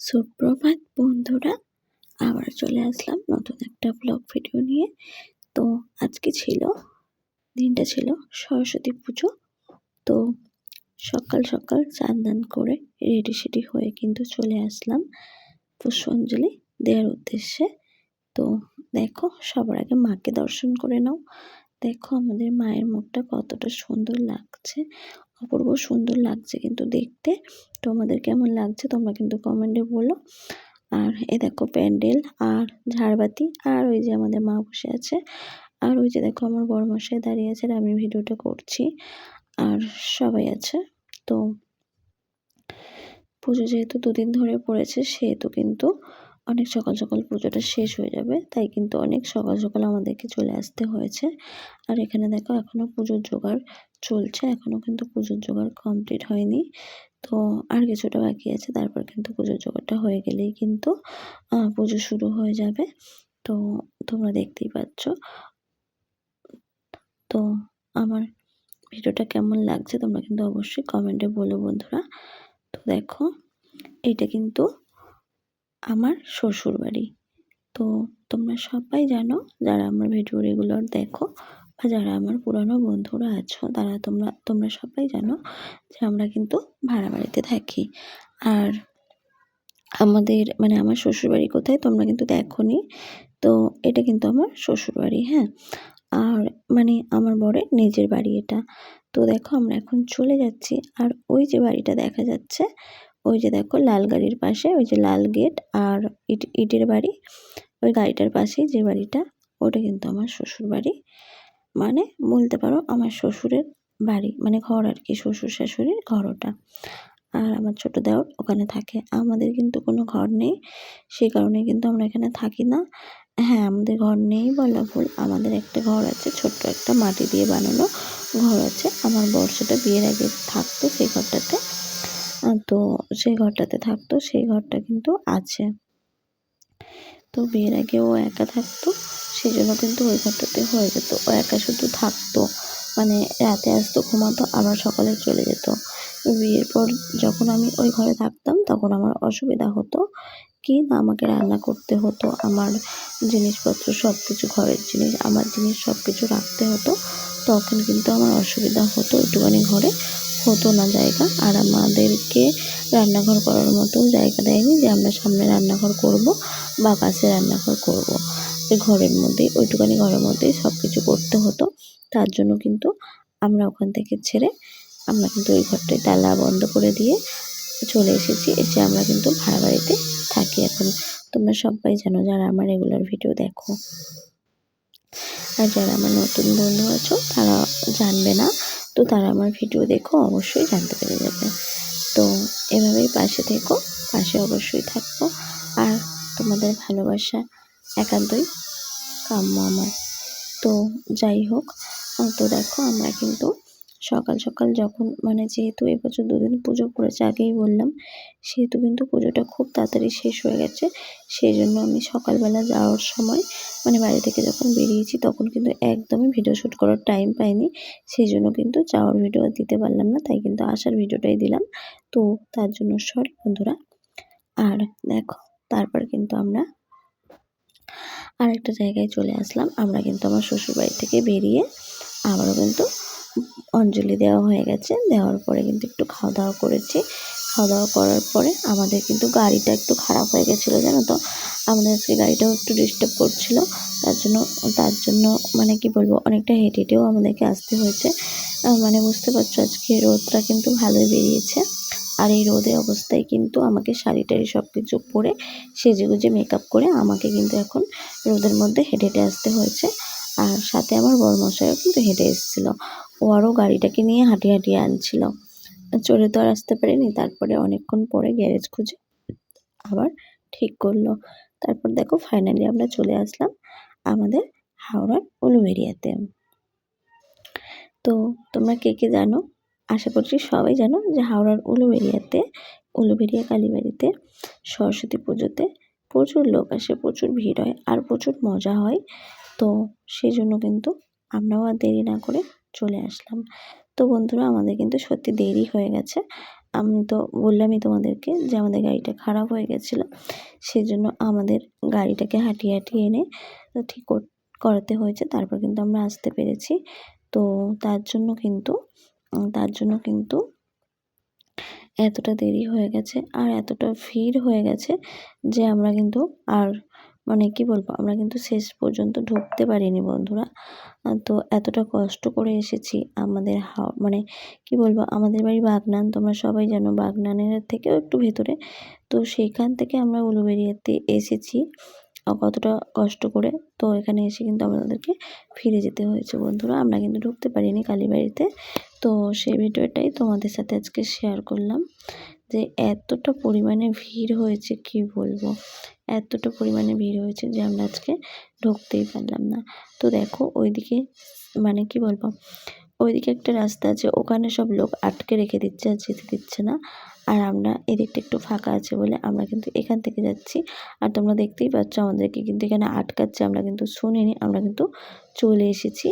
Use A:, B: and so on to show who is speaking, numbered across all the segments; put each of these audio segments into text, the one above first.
A: সুপ্রভাত বন্ধুরা, আবার চলে আসলাম নতুন একটা ব্লগ ভিডিও নিয়ে। তো আজকে ছিল, দিনটা ছিল সরস্বতী পুজো। তো সকাল সকাল চান দান করে রেডি সেডি হয়ে কিন্তু চলে আসলাম পুষ্পাঞ্জলি দেওয়ার উদ্দেশ্যে। তো দেখো, সবার আগে মাকে দর্শন করে নাও। দেখো আমাদের মায়ের মুখটা কতটা সুন্দর লাগছে। অপূর্ব সুন্দর লাগছে কিন্তু দেখতে। তোমাদের কেমন লাগছে তোমরা কিন্তু কমেন্টে বলো। আর এ দেখো প্যান্ডেল, আর ঝাড়বাতি, আর ওই যে আমাদের মা বসে আছে। আর ওই যে দেখো আমার বড় মশাই দাঁড়িয়ে আছে আমি ভিডিওটা করছি। আর সবাই আছে। তো পুজো যেহেতু দুদিন ধরে পড়েছে, সেহেতু কিন্তু অনেক সকাল সকাল পুজোটা শেষ হয়ে যাবে, তাই কিন্তু অনেক সকাল সকাল আমাদেরকে চলে আসতে হয়েছে। আর এখানে দেখো এখনও পুজোর জোগাড় চলছে এখনও কিন্তু পুজোর জোগাড় কমপ্লিট হয়নি। তো আর কিছুটা বাকি আছে, তারপর কিন্তু পুজোর জোগাড়টা হয়ে গেলেই কিন্তু পুজো শুরু হয়ে যাবে। তো তোমরা দেখতেই পাচ্ছ। তো আমার ভিডিওটা কেমন লাগছে তোমরা কিন্তু অবশ্যই কমেন্টে বলো বন্ধুরা। তো দেখো এটা কিন্তু আমার শ্বশুর বাড়ি তো তোমরা সবাই জানো, যারা আমার ভিডিও রেগুলার দেখো বা যারা আমার পুরানো বন্ধুরা আছো, তারা তোমরা তোমরা সবাই জানো যে আমরা কিন্তু ভাড়া বাড়িতে থাকি। আর আমাদের মানে আমার শ্বশুরবাড়ি কোথায় তোমরা কিন্তু দেখোনি, তো এটা কিন্তু আমার শ্বশুরবাড়ি হ্যাঁ? আর মানে আমার বরের নিজের বাড়ি এটা। তো দেখো আমরা এখন চলে যাচ্ছি, আর ওই যে বাড়িটা দেখা যাচ্ছে ওই যে দেখো লাল গাড়ির পাশে, ওই যে লাল গেট আর ইট, ইটের বাড়ি। ওই গাড়িটার পাশেই যে বাড়িটা, ওটা কিন্তু আমার শ্বশুর বাড়ি। মানে বলতে পারো আমার শ্বশুরের বাড়ি মানে ঘর আর কি, শ্বশুর শাশুড়ির ঘর ওটা। আর আমার ছোটো দেওর ওখানে থাকে। আমাদের কিন্তু কোনো ঘর নেই সেই কারণে কিন্তু আমরা এখানে থাকি না। হ্যাঁ আমাদের ঘর নেই বলা ভুল। আমাদের একটা ঘর আছে, ছোট্ট একটা মাটি দিয়ে বানানো ঘর আছে। আমার বর সেটা বিয়ের আগে থাকতো সেই ঘরটাতে। তো সেই ঘরটাতে থাকতো, সেই ঘরটা কিন্তু আছে। তো বিয়ের আগে ও একা থাকতো সেই জন্য কিন্তু ওই ঘরটাতে হয়ে যেত। ও একা শুধু থাকতো মানে রাতে আসতো, ঘুমাতো, আবার সকালে চলে যেত। বিয়ের পর যখন আমি ওই ঘরে থাকতাম, তখন আমার অসুবিধা হতো কি না আমাকে রান্না করতে হতো, আমার জিনিসপত্র সব কিছু ঘরের জিনিস, আমার জিনিস সব কিছু রাখতে হতো। তখন কিন্তু আমার অসুবিধা হতো একটুখানি ঘরে। হতো না জায়গা। আর আমাদেরকে রান্নাঘর করার মতো জায়গা দেয়নি যে আমরা সামনে রান্নাঘর করব বা পাশে রান্নাঘর করব। ঘরের মধ্যেই ওইটুখানি ঘরের মধ্যেই সব কিছু করতে হতো। তার জন্য কিন্তু আমরা ওখান থেকে ছেড়ে আমরা কিন্তু ওই ঘরটায় তালা বন্ধ করে দিয়ে চলে এসেছি। এসে আমরা কিন্তু ভাড়া বাড়িতে থাকি এখন। তোমরা সবাই জানো যারা আমার রেগুলার ভিডিও দেখো। আর যারা আমার নতুন বন্ধু আছো, তারা জানবে না তো তারা আমার ভিডিও দেখো, অবশ্যই জানতে পেরে যাবে। তো এভাবেই পাশে থেকো, পাশে অবশ্যই থাকব আর তোমাদের ভালোবাসা একান্তই কাম্য আমার। তো যাই হোক, তো দেখো আমরা কিন্তু সকাল সকাল যখন মানে যেহেতু এবছর দুদিন পুজো পড়েছে আগেই বললাম, সেহেতু কিন্তু পুজোটা খুব তাড়াতাড়ি শেষ হয়ে গেছে। সেই জন্য আমি সকালবেলা যাওয়ার সময় মানে বাড়ি থেকে যখন বেরিয়েছি, তখন কিন্তু একদমই ভিডিও শ্যুট করার টাইম পাইনি। সেই জন্য কিন্তু যাওয়ার ভিডিও দিতে পারলাম না, তাই কিন্তু আসার ভিডিওটাই দিলাম। তো তার জন্য সরি বন্ধুরা। আর দেখো, তারপর কিন্তু আমরা আরেকটা জায়গায় চলে আসলাম। আমরা কিন্তু আমার শ্বশুরবাড়ি থেকে বেরিয়ে আবারও কিন্তু অঞ্জলি দেওয়া হয়ে গেছে। দেওয়ার পরে কিন্তু একটু খাওয়া দাওয়া করেছি। খাওয়া দাওয়া করার পরে আমাদের কিন্তু গাড়িটা একটু খারাপ হয়ে গেছিল, জানো তো? আমাদের আজকে গাড়িটাও একটু ডিস্টার্ব করছিল। তার জন্য তার জন্য মানে কি বলব, অনেকটা হেঁটে হেঁটেও আমাদেরকে আসতে হয়েছে। মানে বুঝতে পারছ, আজকে রোদটা কিন্তু ভালোই বেরিয়েছে। আর এই রোদে অবস্থায় কিন্তু আমাকে শাড়ি টাড়ি সব কিছু পরে সেজে গুজে মেকআপ করে আমাকে কিন্তু এখন রোদের মধ্যে হেঁটে হেঁটে আসতে হয়েছে। আর সাথে আমার বড়মশাইও কিন্তু হেঁটে এসেছিল। ও আরও গাড়িটাকে নিয়ে হাঁটিয়ে হাঁটিয়ে আনছিল। চড়ে তো আর আসতে পারিনি, তারপরে অনেকক্ষণ পরে গ্যারেজ খুঁজে আবার ঠিক করল। তারপর দেখো ফাইনালি আমরা চলে আসলাম আমাদের হাওড়ার উলুবেরিয়াতে তো তোমরা কে কে জানো? আশা করছি সবাই জানো যে হাওড়ার উলুবেরিয়াতে উলুবেরিয়া কালীবাড়িতে সরস্বতী পুজোতে প্রচুর লোক আসে, প্রচুর ভিড় হয় আর প্রচুর মজা হয়। তো সেই জন্য কিন্তু আমরাও আর দেরি না করে চলে আসলাম। তো বন্ধুরা, আমাদের কিন্তু সত্যি দেরি হয়ে গেছে। আমি তো বললামই তোমাদেরকে যে আমাদের গাড়িটা খারাপ হয়ে গেছিল, সেজন্য আমাদের গাড়িটাকে হাঁটিয়ে হাঁটিয়ে এনে ঠিক করাতে হয়েছে। তারপর কিন্তু আমরা আসতে পেরেছি। তো তার জন্য কিন্তু তার জন্য কিন্তু এতটা দেরি হয়ে গেছে আর এতটা ভিড় হয়ে গেছে যে আমরা কিন্তু আর মানে কি বলব, আমরা কিন্তু শেষ পর্যন্ত ঢুকতে পারিনি বন্ধুরা। তো এতটা কষ্ট করে এসেছি আমাদের হাও মানে কি বলব, আমাদের বাড়ি বাগনান, তোমরা সবাই জানো বাগনানের থেকেও একটু ভেতরে। তো সেইখান থেকে আমরা উলুবেরিয়াতে এসেছি কতটা কষ্ট করে। তো এখানে এসে কিন্তু আমাদেরকে ফিরে যেতে হয়েছে বন্ধুরা, আমরা কিন্তু ঢুকতে পারিনি কালীবাড়িতে। তো সেই ভিডিওটাই তোমাদের সাথে আজকে শেয়ার করলাম। যে এতটা পরিমাণে ভিড় হয়েছে কি বলব? এতটা পরিমাণে ভিড় হয়েছে যে আমরা আজকে ঢুকতেই পারলাম না। তো দেখো ওইদিকে মানে কি বলব? ওইদিকে একটা রাস্তা আছে, ওখানে সব লোক আটকে রেখে দিচ্ছে আর যেতে দিচ্ছে না। আর আমরা এদিকটা একটু ফাঁকা আছে বলে আমরা কিন্তু এখান থেকে যাচ্ছি। আর তোমরা দেখতেই পাচ্ছ আমাদেরকে কিন্তু এখানে আটকাচ্ছে, আমরা কিন্তু শুনিনি, আমরা কিন্তু চলে এসেছি।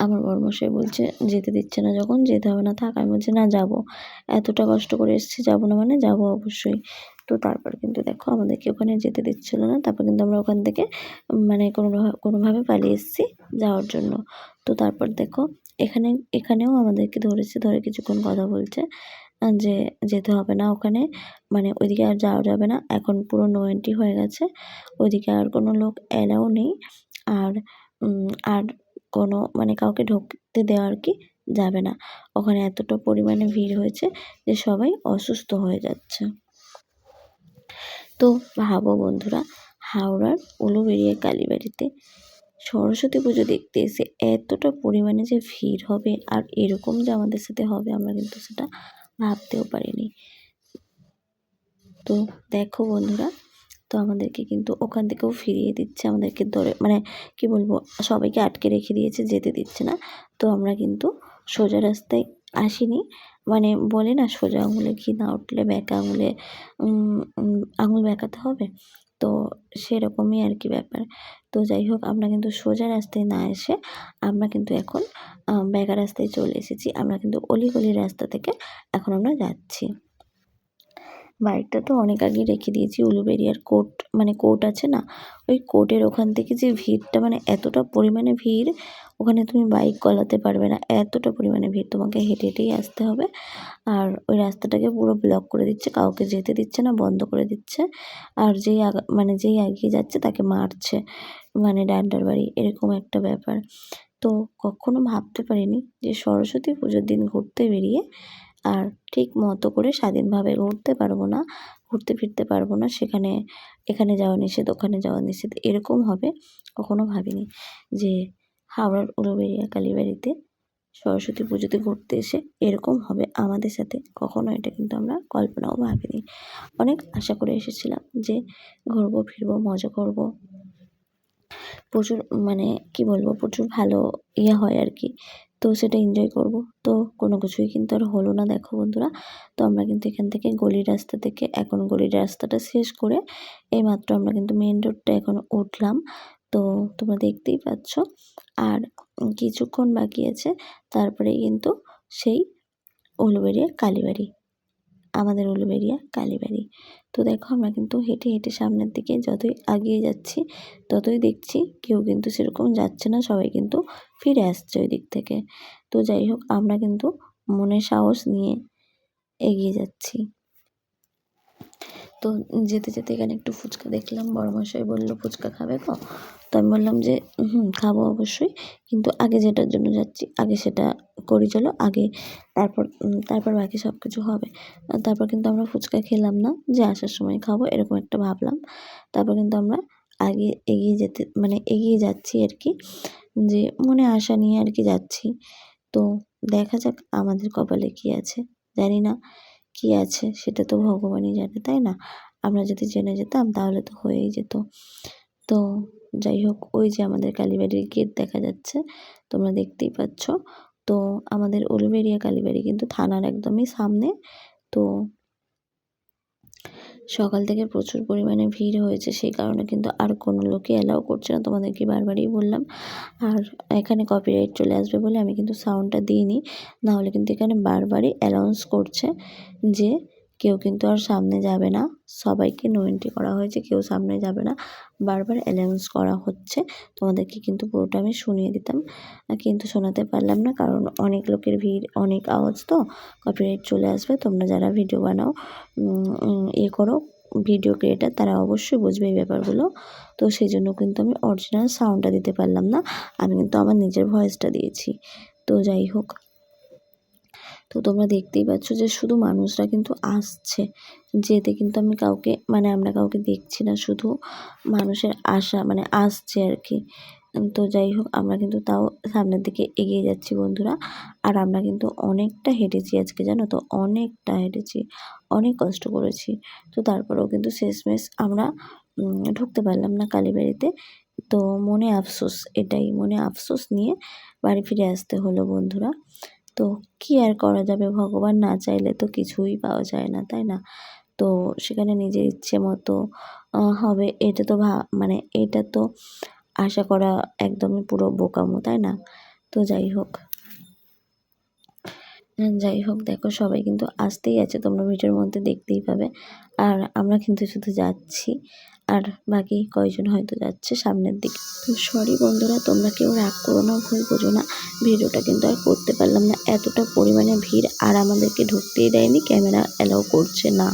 A: আমার বড়মশাই বলছে, যেতে দিচ্ছে না যখন, যেতে হবে না থাক। আমি বলছি, না, যাব। এতটা কষ্ট করে এসেছি, যাব না মানে যাব অবশ্যই। তো তারপর কিন্তু দেখো, আমাদেরকে ওখানে যেতে দিচ্ছিল না। তারপর কিন্তু আমরা ওখান থেকে মানে কোনো কোনোভাবে পালিয়ে এসেছি যাওয়ার জন্য। তো তারপর দেখো, এখানে, এখানেও আমাদেরকে ধরেছে, ধরে কিছুক্ষণ কথা বলছে, যে যেতে হবে না ওখানে মানে ওইদিকে আর যাওয়া যাবে না। এখন পুরো নো এন্ট্রি হয়ে গেছে, ওইদিকে আর কোনো লোক অ্যালাউ নেই। আর আর কোনো মানে কাউকে ঢুকতে দেওয়া আর কি যাবে না। ওখানে এতটা পরিমাণে ভিড় হয়েছে যে সবাই অসুস্থ হয়ে যাচ্ছে। তো ভাবো বন্ধুরা, হাওড়ার উলুবেড়িয়া কালীবাড়িতে সরস্বতী পুজো দেখতে এসে এতটা পরিমাণে যে ভিড় হবে আর এরকম যে আমাদের সাথে হবে, আমরা কিন্তু সেটা ভাবতেও পারিনি। তো দেখো বন্ধুরা তো আমাদেরকে কিন্তু ওখান থেকেও ফিরিয়ে দিচ্ছে, আমাদেরকে ধরে মানে কি বলব, সবাইকে আটকে রেখে দিয়েছে, যেতে দিচ্ছে না। তো আমরা কিন্তু সোজা রাস্তায় আসিনি। মানে বলে না, সোজা আঙুলে ঘি না উঠলে ব্যাকা আঙুলে আঙুল বেঁকাতে হবে? তো সেরকমই আর কি ব্যাপার। তো যাই হোক, আমরা কিন্তু সোজা রাস্তায় না এসে আমরা কিন্তু এখন ব্যাকা রাস্তায় চলে এসেছি। আমরা কিন্তু অলিগলির রাস্তা থেকে এখন আমরা যাচ্ছি। বাইকটা তো অনেক আগেই রেখে দিয়েছি উলুবেরিয়ার কোর্ট মানে কোর্ট আছে না? ওই কোর্টের ওখান থেকে যে ভিড়টা মানে এতটা পরিমাণে ভিড়, ওখানে তুমি বাইক গলাতে পারবে না, এতটা পরিমাণে ভিড়, তোমাকে হেঁটে হেঁটেই আসতে হবে। আর ওই রাস্তাটাকে পুরো ব্লক করে দিচ্ছে, কাউকে যেতে দিচ্ছে না, বন্ধ করে দিচ্ছে। আর যেই আগা মানে যেই এগিয়ে যাচ্ছে, তাকে মারছে মানে ডান্ডার বাড়ি, এরকম একটা ব্যাপার। তো কখনো ভাবতে পারিনি যে সরস্বতী পুজোর দিন ঘুরতে বেরিয়ে আর ঠিক মতো করে স্বাধীনভাবে ঘুরতে পারব না, ঘুরতে ফিরতে পারব না, সেখানে, এখানে যাওয়া নিষেধ, ওখানে যাওয়া নিষেধ, এরকম হবে কখনো ভাবিনি যে হাওড়ার উলুবেড়িয়া কালীবাড়িতে সরস্বতী পুজোতে ঘুরতে এসে এরকম হবে আমাদের সাথে, কখনো এটা কিন্তু আমরা কল্পনাও ভাবিনি। অনেক আশা করে এসেছিলাম যে ঘুরবো, ফিরবো, মজা করব। প্রচুর মানে কি বলব, প্রচুর ভালো ইয়ে হয় আর কি। তো সেটা এনজয় করব। তো কোনো কিছুই কিন্তু আর হলো না, দেখো বন্ধুরা। তো আমরা কিন্তু এখান থেকে গলির রাস্তা থেকে, এখন গলির রাস্তাটা শেষ করে এইমাত্র আমরা কিন্তু মেন রোডটা এখন উঠলাম। তো তোমরা দেখতেই পাচ্ছ। আর কিছুক্ষণ বাকি আছে তারপরে কিন্তু সেই উলুবেড়িয়া কালীবাড়ি আমাদের উলুবেড়িয়া কালীবাড়ি তো দেখো আমরা কিন্তু হেঁটে হেঁটে সামনের দিকে যতই এগিয়ে যাচ্ছি, ততই দেখছি কেউ কিন্তু সেরকম যাচ্ছে না, সবাই কিন্তু ফিরে আসছে ওই দিক থেকে। তো যাই হোক, আমরা কিন্তু মনে সাহস নিয়ে এগিয়ে যাচ্ছি। তো যেতে যেতে এখানে একটু ফুচকা দেখলাম। বড় মশাই বলল, ফুচকা খাবে তো তো আমি বললাম যে, হুম, খাব অবশ্যই। কিন্তু আগে যেটার জন্য যাচ্ছি, আগে সেটা করি, চলো। আগে তারপর তারপর বাকি সব কিছু হবে তারপর কিন্তু আমরা ফুচকা খেলাম না, যে আসার সময় খাব, এরকম একটা ভাবলাম। তারপর কিন্তু আমরা আগে এগিয়ে যেতে মানে এগিয়ে যাচ্ছি আর কি, যে মনে আশা নিয়ে আর কি যাচ্ছি। তো দেখা যাক আমাদের কপালে কী আছে, জানি না। কী আছে সেটা তো ভগবানই জানে, তাই না? আমরা যদি জেনে যেতাম তাহলে তো হয়েই যেত। তো যাই হোক, ওই যে আমাদের কালীবাড়ির গেট দেখা যাচ্ছে, তোমরা দেখতেই পাচ্ছ। তো আমাদের উলুবেড়িয়া কালীবাড়ি কিন্তু থানার একদমই সামনে। তো সকাল থেকে প্রচুর পরিমাণে ভিড় হয়েছে, সেই কারণে কিন্তু আর কোনো লোকই অ্যালাউ করছে না। তোমাদেরকে বারবারই বললাম। আর এখানে কপিরাইট চলে আসবে বলে আমি কিন্তু সাউন্ডটা দিইনি। নাহলে কিন্তু এখানে বারবারই অ্যালাউন্স করছে যে কেউ কিন্তু আর সামনে যাবে না। সবাইকে নো এন্ট্রি করা হয়েছে, কেউ সামনে যাবে না। বারবার অ্যানাউন্স করা হচ্ছে, তোমাদেরকে কিন্তু পুরোটা আমি শুনিয়ে দিতাম। কিন্তু শোনাতে পারলাম না, কারণ অনেক লোকের ভিড়, অনেক আওয়াজ তো কপিরাইট চলে আসবে। তোমরা যারা ভিডিও বানাও এ করো ভিডিও ক্রিয়েটার তারা অবশ্যই বুঝবে এই ব্যাপারগুলো। তো সেই জন্য কিন্তু আমি অরিজিনাল সাউন্ডটা দিতে পারলাম না, আমি কিন্তু আমার নিজের ভয়েসটা দিয়েছি। তো যাই হোক তো তোমরা দেখতেই পাচ্ছ যে শুধু মানুষরা কিন্তু আসছে। যেতে কিন্তু আমি কাউকে মানে আমরা কাউকে দেখছি না, শুধু মানুষের আশা মানে আসছে আর কি তো যাই হোক, আমরা কিন্তু তাও সামনের দিকে এগিয়ে যাচ্ছি বন্ধুরা। আর আমরা কিন্তু অনেকটা হেঁটেছি আজকে, জানো তো? অনেকটা হেঁটেছি, অনেক কষ্ট করেছি। তো তারপরেও কিন্তু শেষমেশ আমরা ঢুকতে পারলাম না কালীবাড়িতে। তো মনে আফসোস এটাই, মনে আফসোস নিয়ে বাড়ি ফিরে আসতে হলো বন্ধুরা। তো কী আর করা যাবে? ভগবান না চাইলে তো কিছুই পাওয়া যায় না, তাই না? তো সেখানে নিজের ইচ্ছে মতো হবে। এটা তো ভা মানে এটা তো আশা করা একদমই পুরো বোকামো, তাই না? তো যাই হোক। যাই হোক, দেখো সবাই কিন্তু আসতেই আছে। তোমরা ভিডিওর মধ্যে দেখতেই পাবে। আর আমরা কিন্তু শুধু যাচ্ছি। আর বাকি কয়জন হয়তো যাচ্ছে সামনের দিকে। তো সরি বন্ধুরা, তোমরা কেউ রাগ করো না, ভুল বোঝো না। ভিডিওটা কিন্তু আর করতে পারলাম না। এতটা পরিমাণে ভিড় আর আমাদেরকে ঢুকতেই দেয়নি, ক্যামেরা অ্যালাউ করছে না।